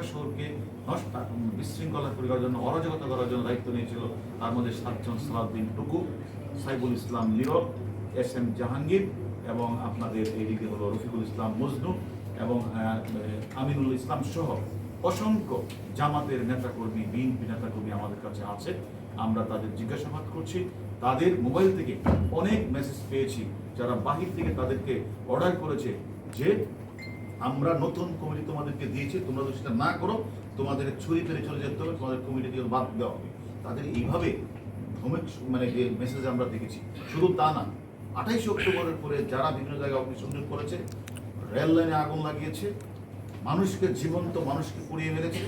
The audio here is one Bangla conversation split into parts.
ঢাকা শহরকে নষ্ট বিশৃঙ্খলা করার জন্য, অরাজকতা করার জন্য দায়িত্ব নিয়েছিল। তার মধ্যে সাতজন সালাউদ্দিন টুকু সাইবুল ইসলাম নীরব, এস এম জাহাঙ্গীর এবং আপনাদের এইদিকে হলো রফিকুল ইসলাম মজনু এবং আমিনুল ইসলাম সহ অসংখ্য জামাতের নেতাকর্মী, বিএনপি নেতাকর্মী আমাদের কাছে আছে। আমরা তাদের জিজ্ঞাসাবাদ করছি। তাদের মোবাইল থেকে অনেক মেসেজ পেয়েছি। যারা বাহির থেকে তাদেরকে অর্ডার করেছে যে আমরা নতুন কমিটি তোমাদেরকে দিয়েছি, তোমরা যদি সেটা না করো, তোমাদের ছুরি ফেলে চলে যেতে হবে, তোমাদের কমিটি দিয়ে বাদ দেওয়া হবে। তাদের এইভাবে ধমক মানে যে মেসেজ আমরা দেখেছি, শুধু তা না, আঠাইশে অক্টোবরের পরে যারা বিভিন্ন জায়গায় অগ্নিসংযোগ করেছে রেল লাইনে আগুন লাগিয়েছে, মানুষকে জীবন্ত মানুষকে পুড়িয়ে মেরেছে,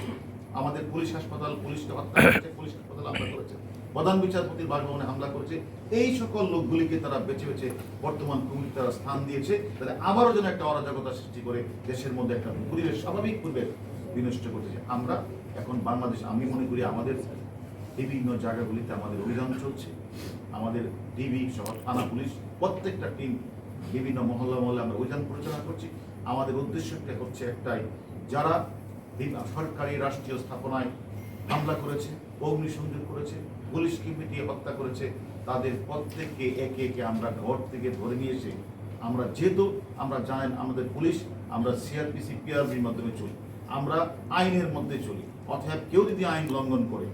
আমাদের পুলিশ হাসপাতাল, পুলিশকে হত্যা করেছে, পুলিশ হাসপাতাল হামলা করেছে। প্রধান বিচারপতির বাসভবনে হামলা করেছে। এই সকল লোকগুলিকে তারা বেছে বেছে বর্তমান কমিটি তারা স্থান দিয়েছে। তাহলে আবারও যেন একটা অরাজকতা সৃষ্টি করে দেশের মধ্যে একটা পরিবেশ স্বাভাবিক পরিবেশ বিনষ্ট করতেছে। আমরা এখন বাংলাদেশ, আমি মনে করি আমাদের বিভিন্ন জায়গাগুলিতে আমাদের অভিযান চলছে। আমাদের ডিবি সহ থানা পুলিশ, প্রত্যেকটা টিম বিভিন্ন মহল্লা মহল্লা আমরা অভিযান পরিচালনা করছি। আমাদের উদ্দেশ্যটা হচ্ছে একটাই, যারা সরকারি রাষ্ট্রীয় স্থাপনায় হামলা করেছে, অগ্নিসংযোগ করেছে পুলিশকে মিটিয়ে হত্যা করেছে, তাদের প্রত্যেককে একে একে আমরা ঘর থেকে ধরে নিয়ে এসে আমরা যেহেতু আমরা জানেন আমাদের পুলিশ, আমরা সিআরপিসি পিআরবির মাধ্যমে চলি, আমরা আইনের মধ্যে চলি অর্থাৎ কেউ যদি আইন লঙ্ঘন করে,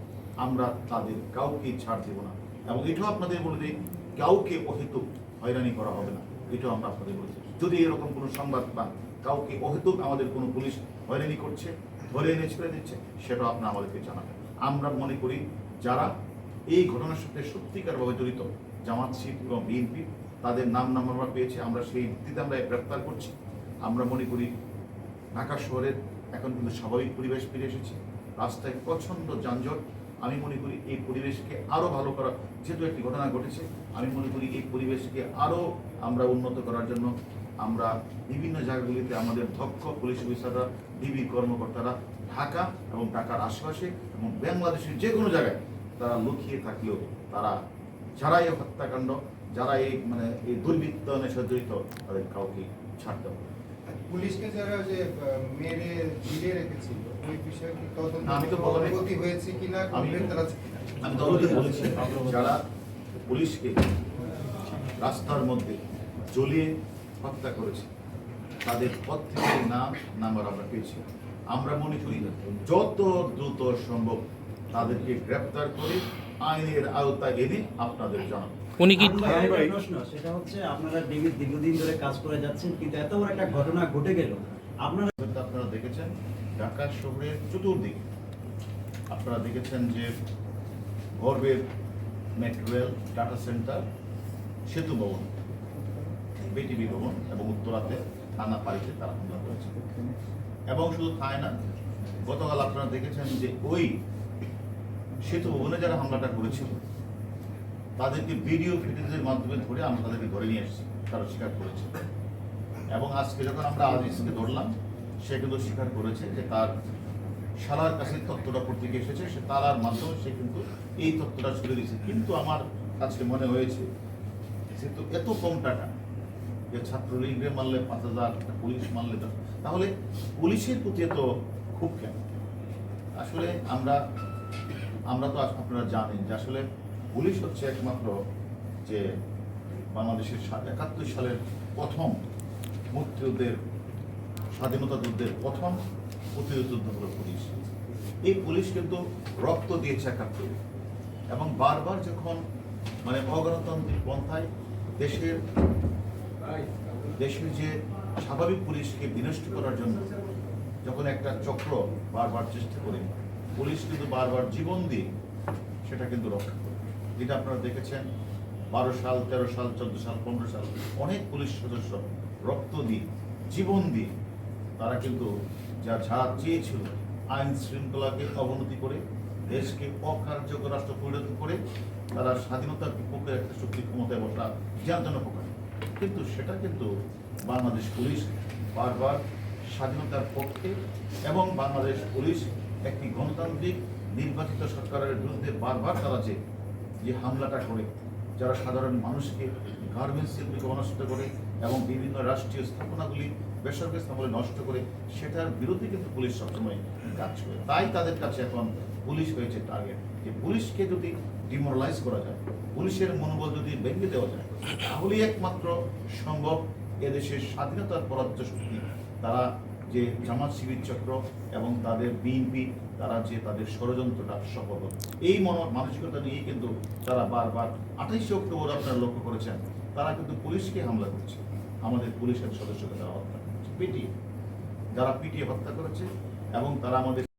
আমরা তাদের কাউকে ছাড় দেব না। এবং এটাও আপনাদের বলে দিই, কাউকে অহেতুক হয়রানি করা হবে না, এটাও আমরা আপনাদের বলেছি যদি এরকম কোনো সংবাদ পান কাউকে অহেতুক আমাদের কোনো পুলিশ হয়রানি করছে, ধরে এনে ছেড়ে দিচ্ছে, সেটাও আপনারা আমাদেরকে জানাবেন। আমরা মনে করি, যারা এই ঘটনার সাথে সত্যিকারভাবে জড়িত জামাত শিখ এবং বিএনপি তাদের নাম নাম আমরা পেয়েছি, আমরা সেই ভিত্তিতে আমরা গ্রেপ্তার করছি। আমরা মনে করি ঢাকা শহরের এখন কিন্তু স্বাভাবিক পরিবেশ ফিরে এসেছে, রাস্তায় প্রচণ্ড যানজট। আমি মনে করি এই পরিবেশকে আরও ভালো করা, যেহেতু একটি ঘটনা ঘটেছে, আমি মনে করি এই পরিবেশকে আরও আমরা উন্নত করার জন্য আমরা বিভিন্ন জায়গাগুলিতে আমাদের দক্ষ পুলিশ অফিসাররা ডিবি কর্মকর্তারা, ঢাকা এবং ঢাকার আশেপাশে এবং বাংলাদেশের যে কোনো জায়গায় তারা লুকিয়ে থাকলেও তারা যারা এই হত্যাকাণ্ড যারা এই মানে এই দুর্বৃত্তায়নের সাথে জড়িত তাদের কাউকে ছাড়তে হবে পুলিশকে যারা যে মেরে রেখেছিল ওই বিষয়ে কি তদন্ত আমি তো হয়েছে কিনা আমি- বলেছি। যারা পুলিশকে রাস্তার মধ্যে জ্বলিয়ে হত্যা করেছে তাদের প্রত্যেকের নাম নাম্বার আমরা পেয়েছি। আমরা মনে করি যত দ্রুত সম্ভব তাদেরকে গ্রেপ্তার করে আইনের আওতায় এনে আপনাদের জানাব। উনি কি প্রশ্ন সেটা হচ্ছে আপনারা দীর্ঘদিন ধরে কাজ করে যাচ্ছেন কিন্তু এত বড় একটা ঘটনা ঘটে গেল। আপনারা আপনারা দেখেছেন ঢাকা শহরের চতুর্দিকে। আপনারা দেখেছেন যে গর্বের মেট্রোয়েল ডাটা সেন্টার সেতু ভবন বিটিভি ভবন এবং উত্তরাতে থানা পাড়িতে তারা হামলা করেছে। এবং শুধু থায় না গতকাল আপনারা দেখেছেন যে ওই সেতু ভবনে যারা হামলাটা করেছিল, তাদেরকে ভিডিও ফুটেজের মাধ্যমে ধরে আমরা তাদেরকে ধরে নিয়ে এসেছি, তারা স্বীকার করেছে। এবং আজকে যখন আমরা আজিজকে ধরলাম, সে কিন্তু স্বীকার করেছে যে তার শালার কাছে তথ্যটা পত্রিকা এসেছে, সে তালার মাধ্যমে সে কিন্তু এই তথ্যটা ছুড়ে দিয়েছে। কিন্তু আমার কাছে মনে হয়েছে সে তো এত কম টাকা যে ছাত্রলীগের মারলে পাঁচ হাজার পুলিশ মারলে তাহলে পুলিশের প্রতি এত খুব কেন? আসলে আমরা আমরা তো আপনারা জানেন যে আসলে পুলিশ হচ্ছে একমাত্র যে বাংলাদেশের একাত্তর সালের প্রথম মুক্তিযুদ্ধের, স্বাধীনতা যুদ্ধের প্রথম প্রতিরোধ যুদ্ধ হলো পুলিশ। এই পুলিশ কিন্তু রক্ত দিয়েছে একাত্তরে। এবং বারবার যখন মানে অগণতান্ত্রিক পন্থায় দেশের দেশের যে স্বাভাবিক পুলিশকে বিনষ্ট করার জন্য যখন একটা চক্র বারবার চেষ্টা করে পুলিশ কিন্তু বারবার জীবন দিয়ে সেটা কিন্তু রক্ষা করে। যেটা আপনারা দেখেছেন, বারো সাল, তেরো সাল, চোদ্দ সাল, পনেরো সাল, অনেক পুলিশ সদস্য রক্ত দিয়ে, জীবন দিয়ে, তারা কিন্তু যা যা চেয়েছিল, আইন শৃঙ্খলাকে অবনতি করে, দেশকে অকার্যকর রাষ্ট্র পরিণত করে, তারা স্বাধীনতার বিপক্ষে একটা শক্তি ক্ষমতায় বসা জ্ঞানজনক প্রকাশ। কিন্তু সেটা কিন্তু বাংলাদেশ পুলিশ বারবার স্বাধীনতার পক্ষে এবং বাংলাদেশ পুলিশ একটি গণতান্ত্রিক নির্বাচিত সরকারের বিরুদ্ধে বারবার তারা যে হামলাটা করে, যারা সাধারণ মানুষকে গার্মেন্টস শিল্পীকে অনষ্ট করে এবং বিভিন্ন রাষ্ট্রীয় স্থাপনাগুলি বেসরকারি স্থাপনে নষ্ট করে, সেটার বিরুদ্ধে কিন্তু পুলিশ সবসময় কাজ করে। তাই তাদের কাছে এখন পুলিশ হয়েছে টার্গেট যে পুলিশকে যদি ডিমোরালাইজ করা যায়, পুলিশের মনোবল যদি ভেঙে দেওয়া যায়, তাহলেই একমাত্র সম্ভব এদেশের স্বাধীনতার পরাজ্য শক্তি। তারা যে জামাত শিবির চক্র এবং তাদের বিএনপি, তারা যে তাদের ষড়যন্ত্রটা সফল। এই মন মানসিকতা নিয়েই কিন্তু তারা বারবার আঠাইশে অক্টোবর আপনারা লক্ষ্য করেছেন, তারা কিন্তু পুলিশকে হামলা করছে আমাদের পুলিশের সদস্যকে তারা হত্যা করেছে পিটিয়ে, যারা পিটিয়ে হত্যা করেছে এবং তারা আমাদের